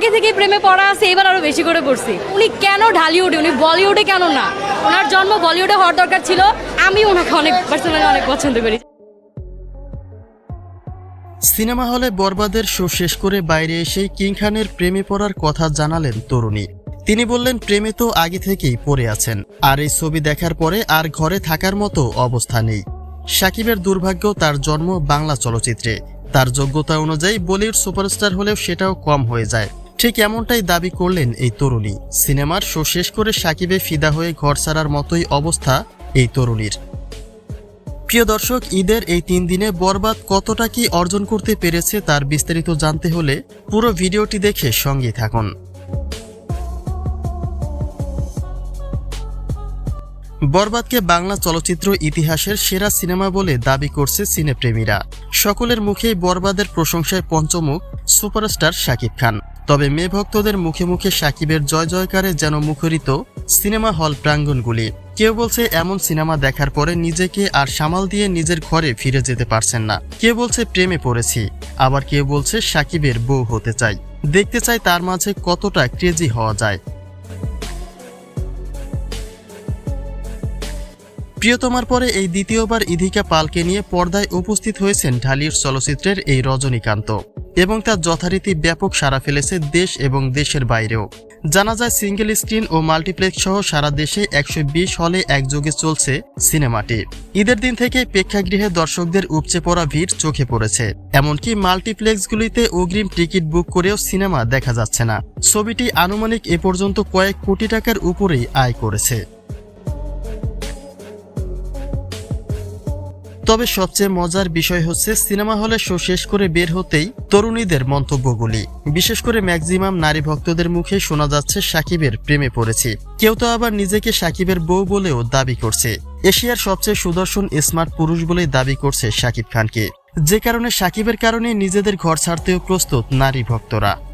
আগে থেকে প্রেমে পড়া আছে এবার আরও বেশি করে পড়ছি। উনি কেন ঢালিউডে? উনি বলিউডে কেন না? ওনার জন্ম বলিউডে হওয়ার দরকার ছিল। আমি ওনাকে অনেক পার্সোনালি অনেক পছন্দ করি। সিনেমা হলে বরবাদের শো শেষ করে বাইরে এসেই কিং খানের প্রেমে পড়ার কথা জানালেন তরুণী। তিনি বললেন, প্রেমে তো আগে থেকেই পড়ে আছেন। আর এই ছবি দেখার পরে আর ঘরে থাকার মতো অবস্থা নেই। সাকিবের দুর্ভাগ্য তার জন্ম বাংলা চলচ্চিত্রে। তার যোগ্যতা অনুযায়ী বলিউড সুপারস্টার হলেও সেটাও কম হয়ে যায়। ঠিক এমনটাই দাবি করলেন এই তরুণী। সিনেমার শো শেষ করে সাকিবে ফিদা হয়ে ঘর ছাড়ার মতোই অবস্থা এই তরুণীর। প্রিয় দর্শক, ঈদের এই তিন দিনে বরবাদ কতটা কি অর্জন করতে পেরেছে তার বিস্তারিত জানতে হলে পুরো ভিডিওটি দেখে সঙ্গে থাকুন। বরবাদকে বাংলা চলচ্চিত্র ইতিহাসের সেরা সিনেমা বলে দাবি করছে সিনেপ্রেমীরা। সকলের মুখেই বরবাদের প্রশংসায় পঞ্চমুখ সুপারস্টার শাকিব খান। তবে মেয়ে ভক্তদের মুখে মুখে সাকিবের জয় জয়কারে যেন মুখরিত সিনেমা হল প্রাঙ্গণগুলি কেউ বলছে এমন সিনেমা দেখার পরে নিজেকে আর সামাল দিয়ে নিজের ঘরে ফিরে যেতে পারছেন না। কেউ বলছে প্রেমে পড়েছি, আবার কেউ বলছে সাকিবের বউ হতে চাই। দেখতে চাই তার মাঝে কতটা ক্রেজি হওয়া যায়। প্রিয়তমার পরে এই দ্বিতীয়বার ইধিকা পালকে নিয়ে পর্দায় উপস্থিত হয়েছেন ঢালিউড চলচ্চিত্রের এই রজনীকান্ত। এবং তার যথারীতি ব্যাপক সাড়া ফেলেছে দেশ এবং দেশের বাইরেও। জানা যায়, সিঙ্গেল স্ক্রিন ও মাল্টিপ্লেক্স সহ সারা দেশে একশো বিশ হলে একযোগে চলছে সিনেমাটি। ঈদের দিন থেকে প্রেক্ষাগৃহে দর্শকদের উপচে পড়া ভিড় চোখে পড়েছে। এমনকি মাল্টিপ্লেক্সগুলিতে অগ্রিম টিকিট বুক করেও সিনেমা দেখা যাচ্ছে না। ছবিটি আনুমানিক এ পর্যন্ত কয়েক কোটি টাকার উপরেই আয় করেছে। তবে সবচেয়ে মজার বিষয় হচ্ছে, সিনেমা হলে শো শেষ করে বের হতেই তরুণীদের মন্তব্যগুলি। বিশেষ করে ম্যাক্সিমাম নারী ভক্তদের মুখে শোনা যাচ্ছে, সাকিবের প্রেমে পড়েছি। কেউ তো আবার নিজেকে সাকিবের বউ বলেও দাবি করছে। এশিয়ার সবচেয়ে সুদর্শন, স্মার্ট পুরুষ বলেই দাবি করছে সাকিব খানকে। যে কারণে সাকিবের কারণে নিজেদের ঘর ছাড়তেও প্রস্তুত নারী ভক্তরা।